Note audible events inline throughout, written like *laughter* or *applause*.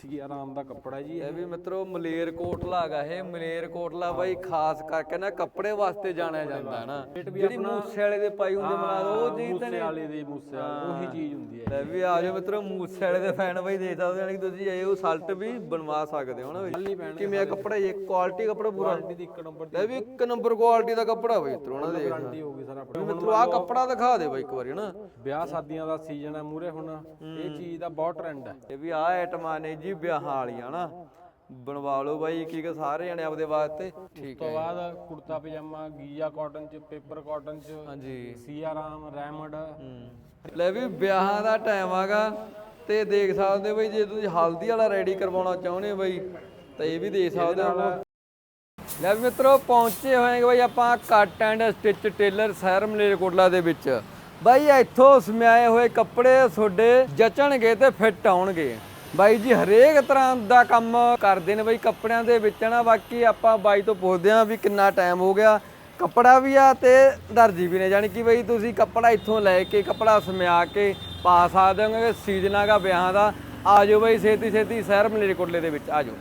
ਸੀ ਆਰਾਮ ਦਾ ਕੱਪੜਾ ਜੀ ਇਹ। ਵੀ ਮਿੱਤਰੋ ਮਲੇਰ ਕੋਟਲਾ ਹੈਗਾ ਇਹ। ਮਲੇਰ ਕੋਟਲਾ ਬਾਈ ਖਾਸ ਕਰਕੇ ਨਾ ਕੱਪੜੇ ਵਾਸਤੇ ਜਾਣਿਆ ਜਾਂਦਾ ਹੈ ਨਾ ਜਿਹੜੀ ਮੂਸੇ ਵਾਲੇ ਦੇ ਪਾਈ ਹੁੰਦੇ ਮਨਾ ਲਓ ਉਹ ਤਾਂ ਮੂਸੇ ਵਾਲੇ ਦੀ ਮੂਸੇ ਉਹੀ ਚੀਜ਼ ਹੁੰਦੀ ਹੈ। ਲੈ ਵੀ ਆ ਜਾਓ ਮਿੱਤਰੋ ਮੂਸੇ ਵਾਲੇ ਦੇ ਫੈਨ ਬਾਈ ਦੇਖ ਸਕਦੇ ਹੋ ਕਿ ਤੁਸੀਂ ਇਹ ਉਹ ਸਲਟ ਵੀ ਬਣਵਾ ਸਕਦੇ ਹੋ ਨਾ ਬਈ। ਕਿਵੇਂ ਕੱਪੜਾ ਇਹ ਕੁਆਲਿਟੀ ਕੱਪੜਾ ਪੂਰਾ? ਦੀ ਇੱਕ ਨੰਬਰ ਲੈ ਵੀ ਇੱਕ ਨੰਬਰ ਕੁਆਲਿਟੀ ਦਾ ਕੱਪੜਾ ਬਈ ਮਿੱਤਰੋ ਨਾ ਦੇਖ। ਗਾਰੰਟੀ ਹੋਊਗੀ ਸਰ ਆਪਣੀ ਮਿੱਤਰੋ ਆ ਕੱਪੜਾ ਦਿਖਾ ਦੇ ਬਾਈ ਇੱਕ ਵਾਰੀ ਨਾ। ਵਿਆਹ ਸ਼ਾਦੀਆਂ ਦਾ ਸੀਜ਼ਨ ਹੈ ਮੂਰੇ ਹੁਣ। ਇਹ ਚੀਜ਼ ਦਾ ਬਹੁਤ ਟ੍ਰੈਂਡ ਹੈ। ਇਹ ਵੀ ਆ ਆਈਟਮਾਂ ਨੇ ਜੀ। ਵਿਆਹਾਂ ਵਾਲੀਆਂ ਨਾ। ਬਣਵਾ ਲਓ ਬਾਈ ਕੀ ਕਿ ਸਾਰੇ ਜਣੇ ਆਪਦੇ ਵਾਸਤੇ। ਠੀਕ ਤੋਂ ਬਾਅਦ ਕੁੜਤਾ ਪਜਾਮਾ ਗੀਜਾ ਕਾਟਨ ਚ ਪੇਪਰ ਕਾਟਨ ਚ ਹਾਂਜੀ। ਸੀਆ ਰਾਮ ਰੈਮਡ। ਲੈ ਵੀ ਵਿਆਹਾਂ ਦਾ ਟਾਈਮ ਆਗਾ ਤੇ ਦੇਖ ਸਕਦੇ ਹੋ ਬਈ ਜੇ ਤੁਸੀਂ ਹਲਦੀ ਵਾਲਾ ਰੈਡੀ ਕਰਵਾਉਣਾ ਚਾਹੁੰਦੇ ਹੋ ਬਈ ਤਾਂ ਇਹ ਵੀ ਦੇਖ ਸਕਦੇ ਹੋ। ਲੈ ਵੀ ਮਿੱਤਰੋ ਪਹੁੰਚੇ ਹੋਏਗੇ ਬਈ ਆਪਾਂ ਕੱਟ ਐਂਡ ਸਟਿਚ ਟੇਲਰ ਸ਼ਹਿਰ ਮਲੇਰਕੋਟਲਾ ਦੇ ਵਿੱਚ। ਬਾਈ ਇੱਥੋਂ ਸਮਿਆਏ ਹੋਏ ਕੱਪੜੇ ਤੁਹਾਡੇ ਜਚਣਗੇ ਤੇ ਫਿੱਟ ਆਉਣਗੇ। ਬਾਈ ਜੀ, ਹਰੇਕ ਤਰ੍ਹਾਂ ਦਾ ਕੰਮ ਕਰਦੇ ਨੇ ਬਈ, ਕੱਪੜਿਆਂ ਦੇ ਵਿੱਚ ਨਾ। ਬਾਕੀ ਆਪਾਂ ਬਾਈ ਤੋਂ ਪੁੱਛਦੇ ਆਂ ਵੀ ਕਿੰਨਾ ਟਾਈਮ ਹੋ ਗਿਆ। ਕੱਪੜਾ ਵੀ ਆ ਤੇ ਦਰਜੀ ਵੀ ਨੇ। ਜਾਣੀ ਕਿ ਬਈ, ਤੁਸੀਂ ਕੱਪੜਾ ਇੱਥੋਂ ਲੈ ਕੇ, ਕੱਪੜਾ ਸਮਿਆ ਕੇ ਪਾ ਸਕਦੇ ਹੋਗੇ ਸੀਜ਼ਨ ਆਗਾ ਵਿਆਹਾਂ ਦਾ। ਆ ਜਾਓ ਬਈ ਛੇਤੀ ਛੇਤੀ ਸ਼ਹਿਰ ਮਲੇਰਕੋਟਲੇ ਦੇ ਵਿੱਚ, ਆ ਜਾਓ।